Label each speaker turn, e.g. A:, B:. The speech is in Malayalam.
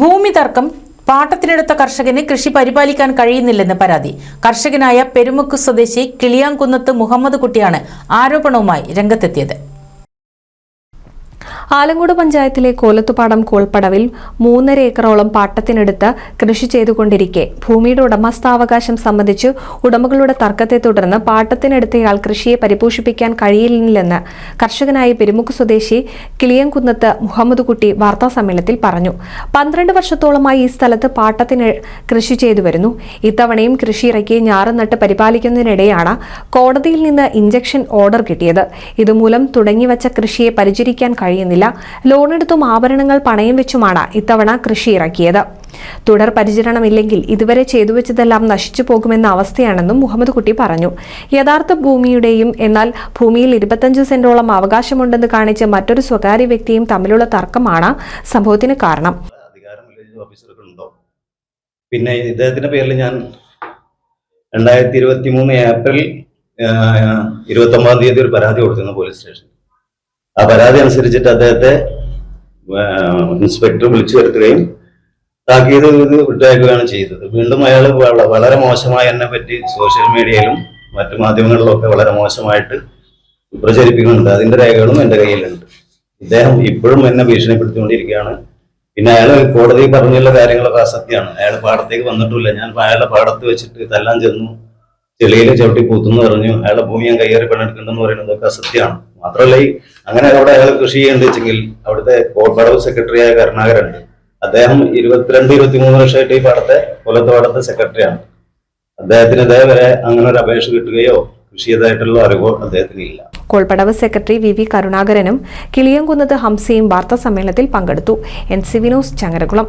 A: ഭൂമി തർക്കം പാട്ടത്തിനെടുത്ത കർഷകന് കൃഷി പരിപാലിക്കാൻ കഴിയുന്നില്ലെന്ന് പരാതി. കർഷകനായ പെരുമുക്ക് സ്വദേശി കിളിയാംകുന്നത്ത് മുഹമ്മദ് കുട്ടിയാണ് ആരോപണവുമായി രംഗത്തെത്തിയത്.
B: ആലങ്കോട് പഞ്ചായത്തിലെ കോലത്തുപാടം കോൾപ്പടവിൽ മൂന്നര ഏക്കറോളം പാട്ടത്തിനെടുത്ത് കൃഷി ചെയ്തുകൊണ്ടിരിക്കെ. ഭൂമിയുടെ ഉടമസ്ഥാവകാശം സംബന്ധിച്ച് ഉടമകളുടെ തർക്കത്തെ തുടർന്ന് പാട്ടത്തിനെടുത്തയാൾ കൃഷിയെ പരിപോഷിപ്പിക്കാൻ കഴിയില്ലെന്ന് കർഷകനായ പെരുമുക്ക് സ്വദേശി കിളിയംകുന്നത്ത് മുഹമ്മദ് കുട്ടി വാർത്താസമ്മേളനത്തിൽ പറഞ്ഞു. പന്ത്രണ്ട് വർഷത്തോളമായി ഈ സ്ഥലത്ത് പാട്ടത്തിന് കൃഷി ചെയ്തു വരുന്നു ഇത്തവണയും കൃഷി ഇറക്കി ഞാറ് നട്ട് പരിപാലിക്കുന്നതിനിടെയാണ് കോടതിയിൽ നിന്ന് ഇഞ്ചക്ഷൻ ഓർഡർ കിട്ടിയത്. ഇതുമൂലം തുടങ്ങിവച്ച കൃഷിയെ പരിചരിക്കാൻ കഴിയുന്നില്ല. ലോണെടുത്തും ആഭരണങ്ങൾ പണയം വെച്ചുമാണ് ഇത്തവണ കൃഷി ഇറക്കിയത്. തുടർ പരിചരണമില്ലെങ്കിൽ ഇതുവരെ ചെയ്തു വെച്ചതെല്ലാം നശിച്ചു പോകുമെന്ന അവസ്ഥയാണെന്നും മുഹമ്മദ് കുട്ടി പറഞ്ഞു. യഥാർത്ഥ ഭൂമിയുടെയും എന്നാൽ ഭൂമിയിൽ ഇരുപത്തഞ്ച് സെന്റോളം അവകാശമുണ്ടെന്ന് കാണിച്ച് മറ്റൊരു സ്വകാര്യ വ്യക്തിയും തമ്മിലുള്ള തർക്കമാണ് സംഭവത്തിന് കാരണം.
C: പിന്നെ ഇദ്ദേഹത്തിന്റെ പേരിൽ ഞാൻ രണ്ടായിരത്തി ഇരുപത്തി മൂന്ന് ഏപ്രിൽ ഇരുപത്തി ഒമ്പതാം തീയതി ഒരു പരാതി കൊടുത്തിരുന്നു പോലീസ് സ്റ്റേഷൻ ആ പരാതി അനുസരിച്ചിട്ട് അദ്ദേഹത്തെ ഇൻസ്പെക്ടർ വിളിച്ചു വരുത്തുകയും താക്കീത് ഇത് വിട്ടയക്കുകയാണ് ചെയ്തത്. വീണ്ടും അയാൾ വളരെ മോശമായി എന്നെ പറ്റി സോഷ്യൽ മീഡിയയിലും മറ്റു മാധ്യമങ്ങളിലും ഒക്കെ വളരെ മോശമായിട്ട് പ്രചരിപ്പിക്കുന്നുണ്ട്. അതിന്റെ രേഖകളും എന്റെ കയ്യിലുണ്ട്. ഇദ്ദേഹം ഇപ്പോഴും എന്നെ ഭീഷണിപ്പെടുത്തിക്കൊണ്ടിരിക്കുകയാണ്. പിന്നെ അയാൾ കോടതി പറഞ്ഞുള്ള കാര്യങ്ങളൊക്കെ അസത്യമാണ്. അയാൾ പാടത്തേക്ക് വന്നിട്ടില്ല ഞാൻ അയാളുടെ പാടത്ത് വെച്ചിട്ട് തല്ലാൻ ചെന്നു. ചെളിയിൽ ചവിട്ടി കൂത്തുന്നു പറഞ്ഞു അയാളുടെ ഭൂമി ഞാൻ കയ്യേറി പണിയെടുക്കണ്ടെന്ന് പറയുന്നതൊക്കെ അസത്യമാണ്. മാത്രമല്ല ഈ അങ്ങനെ അവിടെ അയാൾ കൃഷി ചെയ്യേണ്ടത് വെച്ചെങ്കിൽ അവിടുത്തെ കോട്ടടവ് സെക്രട്ടറിയായ കരുണാകരുണ്ട് അദ്ദേഹം ഇരുപത്തിരണ്ട് ഇരുപത്തി മൂന്ന് വർഷമായിട്ട് ഈ പാടത്തെ കൊല്ലത്തെ പാടത്തെ സെക്രട്ടറിയാണ് അദ്ദേഹത്തിന് ഇതേവരെ അങ്ങനെ ഒരു അപേക്ഷ കിട്ടുകയോ കോൾപടവ് അറിവോ അദ്ദേഹത്തിന് ഇല്ല.
B: സെക്രട്ടറി വി വി കരുണാകരനും കിളിയംകുന്നത്ത് ഹംസയും വാർത്താ സമ്മേളനത്തിൽ പങ്കെടുത്തു. N C Vinos Changaramkulam.